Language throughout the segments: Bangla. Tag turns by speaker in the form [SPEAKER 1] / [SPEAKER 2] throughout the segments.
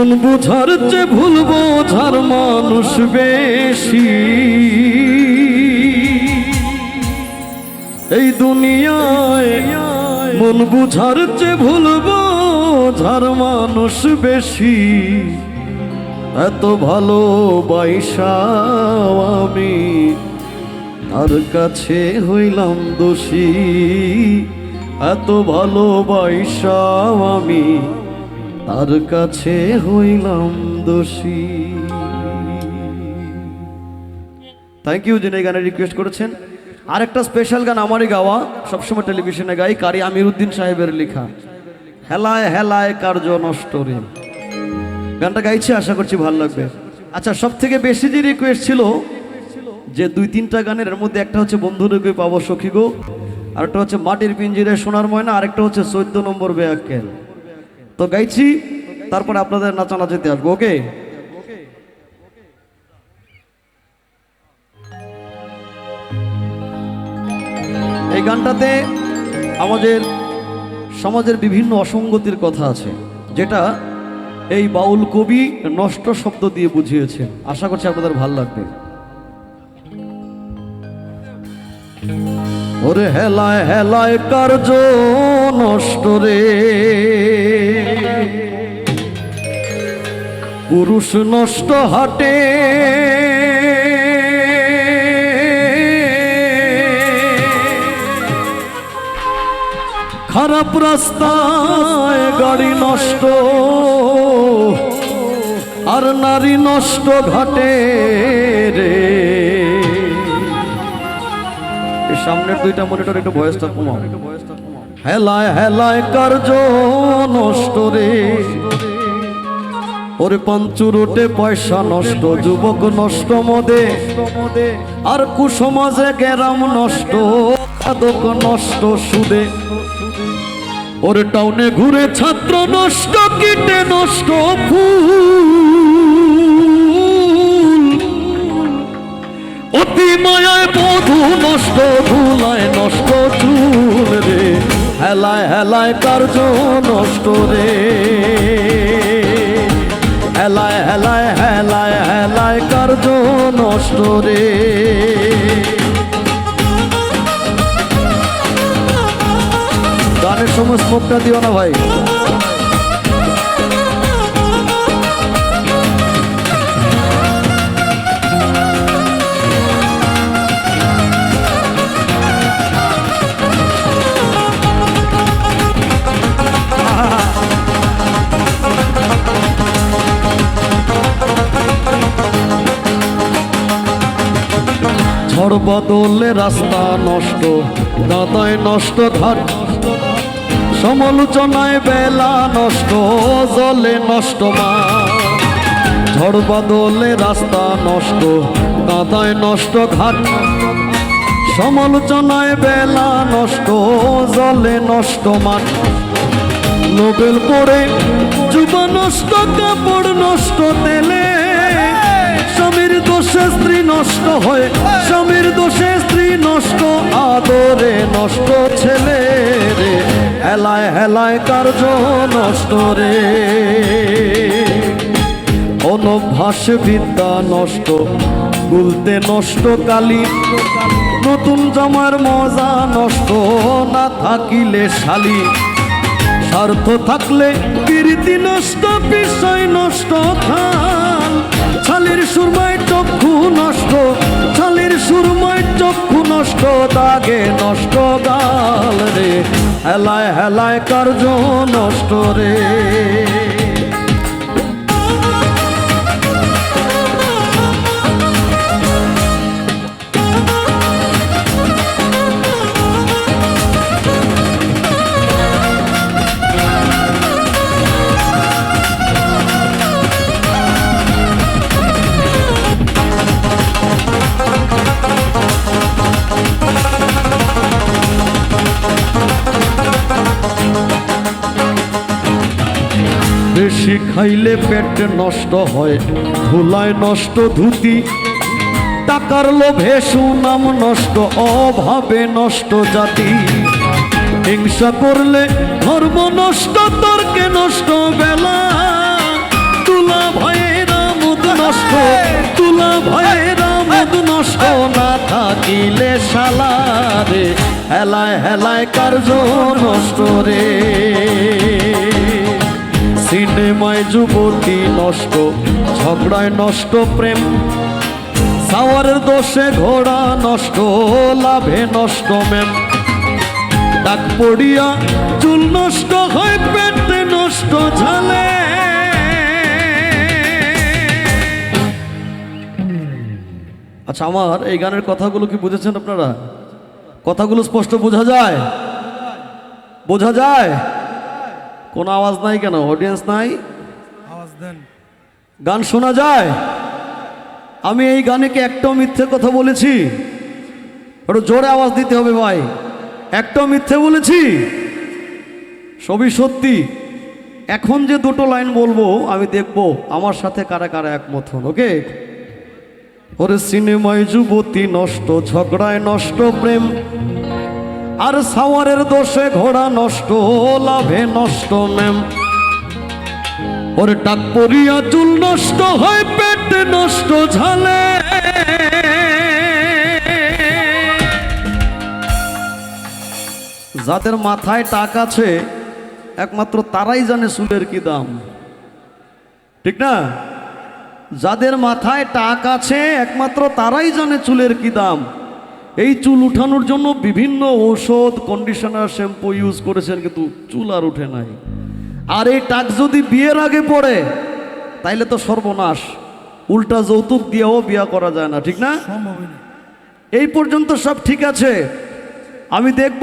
[SPEAKER 1] মন বোঝার চেয়ে ভুল বোঝার মানুষ বেশি। এই দুনিয়ায় মন বুঝার চেয়ে ভুল বোঝার মানুষ বেশি। এত ভালো বাইসাও আমি তার কাছে হইলাম দোষী। এত ভালো বাইসাও আমি তার কাছে হইলাম দোষী। থ্যাংক ইউ যিনি এই গানে রিকোয়েস্ট করেছেন। আরেকটা স্পেশাল গান আমারই গাওয়া, সবসময় টেলিভিশনে গাই, কারি আমিরুদ্দিন সাহেবের লেখা। হেলায় হেলায় কার্য নষ্ট রে। গানটা গাইছি, আশা করছি ভালো লাগবে। আচ্ছা সব থেকে বেশি যে রিকোয়েস্ট ছিল, যে দুই তিনটা গানের, এর মধ্যে একটা হচ্ছে বন্ধু রেগে পাবো সখী গো, আরেকটা হচ্ছে মাটির পিঞ্জিরে সোনার ময়না, আরেকটা হচ্ছে চোদ্দ নম্বর বেয়াক্কেল। তো গাইছি, তারপরে আপনাদের নাচানাচিতে আসব, ওকে? এই গানটাতে আমাদের সমাজের বিভিন্ন অসঙ্গতির কথা আছে, যেটা এই বাউল কবি নষ্ট শব্দ দিয়ে বুঝিয়েছেন। আশা করছি আপনাদের ভালো লাগবে। ওরে হেলায় হেলায় কার্য নষ্ট রে। পুরুষ নষ্ট হাটে। খারাপ রাস্তায় গাড়ি নষ্ট আর নারী নষ্ট ঘাটে রে। সামনের দুইটা মনিটর একটু ভয়েসটা কমাও। হেলায় হেলায় কার্য নষ্ট রে। ওরে পঞ্চুরোটে পয়সা নষ্ট, যুবক নষ্ট মদে। আর কুসমাজে গেরাম নষ্ট, খাদক নষ্ট সুদে। ওরে টাউনে ঘুরে ছাত্র নষ্ট, কিটে নষ্ট ফুল। অতি মায়ায় বধু নষ্ট, ধুলায় নষ্ট চুল রে। হেলায় হেলায় কার্য নষ্ট রে। হেলায় হেলায় হেলায় হেলায় কার্য নষ্ট রে? গানের সময় স্মোকটা দিও না ভাই। বদলে রাস্তা নষ্ট দাদায় নষ্ট ঘাট সমালোচনায় বেলা নষ্ট, জলে নষ্ট মা। ঝড় বদলে রাস্তা নষ্ট কাদায় নষ্ট ঘাট সমালোচনায় বেলা নষ্ট, জলে নষ্ট মাঠ নোবেল পড়ে, যুব নষ্ট, কাপড় নষ্ট, তেলে দোষে স্ত্রী নষ্ট হয়, স্বামীর দোষে স্ত্রী নষ্ট, আদরে নষ্ট ছেলে রে, হেলায় হেলায় কার্য নষ্ট রে। অনভ্যাস বিদ্যা নষ্ট, গুলতে নষ্ট কালি, নতুন জামার মজা নষ্ট, না থাকিলে শালি। স্বার্থ থাকলে কীর্তি নষ্ট, বিষয় নষ্ট খাল ছালের সুরমায় চক্ষু নষ্ট ছালের সুরমায় চক্ষু নষ্ট, দাগে নষ্ট গাল রে। হেলায় হেলায় কার্য নষ্ট রে। খাইলে পেট নষ্ট হয়, ধুলায় নষ্ট ধুতি। টাকার লোভে সুনাম নষ্ট, অভাবে নষ্ট জাতি। হিংসা করলে ধর্ম নষ্ট, তর্কে নষ্ট বেলা। নষ্ট, তুলা ভাইরা মদ নষ্ট, না থাকিলে শালারে হেলায় হেলায় কার্য নষ্ট রে। সিনেমায় যুবতী নষ্ট, ঝগড়ায় নষ্ট প্রেম। সাওয়ারের দোষে ঘোড়া নষ্ট, লাভে নষ্ট মেম ডাক পড়িয়া চুল নষ্ট হয়, পেটে নষ্ট ঝালে। আচ্ছা আমার এই গানের কথাগুলো কি বুঝেছেন আপনারা? কথাগুলো স্পষ্ট বোঝা যায়? বোঝা যায়? কোনো আওয়াজ নাই কেন? অডিয়েন্স নাই?
[SPEAKER 2] আওয়াজ দেন।
[SPEAKER 1] গান শোনা যায়? আমি এই গানে কি একটাও মিথ্যে কথা বলেছি? একটু জোরে আওয়াজ দিতে হবে ভাই। একটাও মিথ্যে বলেছি? সবই সত্যি। এখন যে দুটো লাইন বলব আমি দেখব আমার সাথে কারা কারা একমত হন ওকে? ওরে সিনেমায় যুবতী নষ্ট ঝগড়ায় নষ্ট প্রেম। আর সাওয়ারের দোষে ঘোড়া নষ্ট, লাভে নষ্ট মেম ওরে টাক পরিয়া চুল নষ্ট হয়, পেট নষ্ট ঝালে। যাদের মাথায় টাক আছে, একমাত্র তারাই জানে চুলের কি দাম। ঠিক না? যাদের মাথায় টাক আছে, একমাত্র তারাই জানে চুলের কি দাম। এই চুল উঠানোর জন্য বিভিন্ন ঔষধ কন্ডিশনার শ্যাম্পু ইউজ করেছেন কিন্তু চুল আর উঠে নাই। আর এই টাক যদি বিয়ের আগে পড়ে তাইলে তো সর্বনাশ। উল্টা যৌতুক দিয়েও বিয়া করা যায় না ঠিক না। এই পর্যন্ত সব ঠিক আছে। আমি দেখব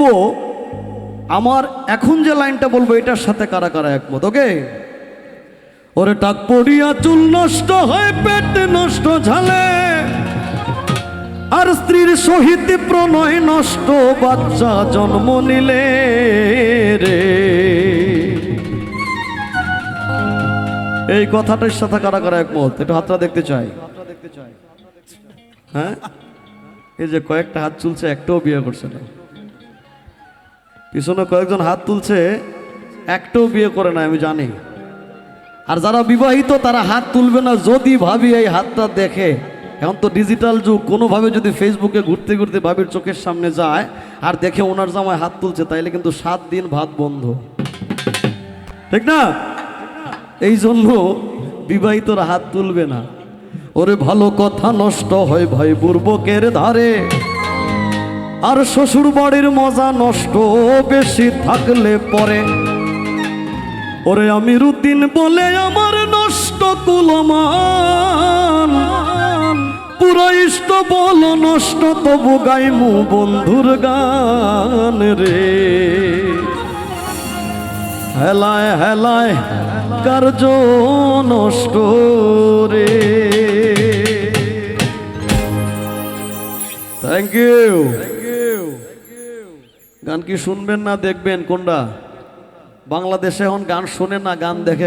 [SPEAKER 1] আমার এখন যে লাইনটা বলব এটার সাথে কারা কারা একমত ওকে? ওরে টাক পড়িয়া চুল নষ্ট হয় পেট নষ্ট ঝালে। আর স্ত্রীর সহিত প্রণয় নষ্ট বাচ্চা জন্ম নিলে রে। এই কথাটার সাথে কারা কারা একমত? একটু হাতটা দেখতে চাই। হ্যাঁ? এই যে কয়েকটা হাত তুলছে একটাও বিয়ে করছে না। পিছনে কয়েকজন হাত তুলছে, একটাও বিয়ে করে না, আমি জানি। আর যারা বিবাহিত, তারা হাত তুলবে না। যদি ভাবি এই হাতটা দেখে এখন তো ডিজিটাল যুগ, কোনোভাবে যদি ফেসবুকে ঘুরতে ঘুরতে ভাবির চোখের সামনে যায় আর দেখে ওনার জামায় হাত তুলছে, তাইলে কিন্তু সাত দিন ভাত বন্ধ। ঠিক না? এই জন্য বিবাহিতরা হাত তুলবে না। ওরে ভালো কথা নষ্ট হয় ভাই বুর্বকের ধারে। আর শ্বশুর বাড়ির মজা নষ্ট বেশি থাকলে পরে। ওরে আমিরুদ্দিন বলে আমার নষ্ট কুলমান। ইষ্ট বল নষ্ট, তবু গাইমু বন্ধুর গান রে। হেলায় হেলায় কার্য নষ্ট রে। থ্যাংক ইউ গান কি শুনবেন না দেখবেন কোনটা? বাংলাদেশে এখন গান শোনে না, গান দেখে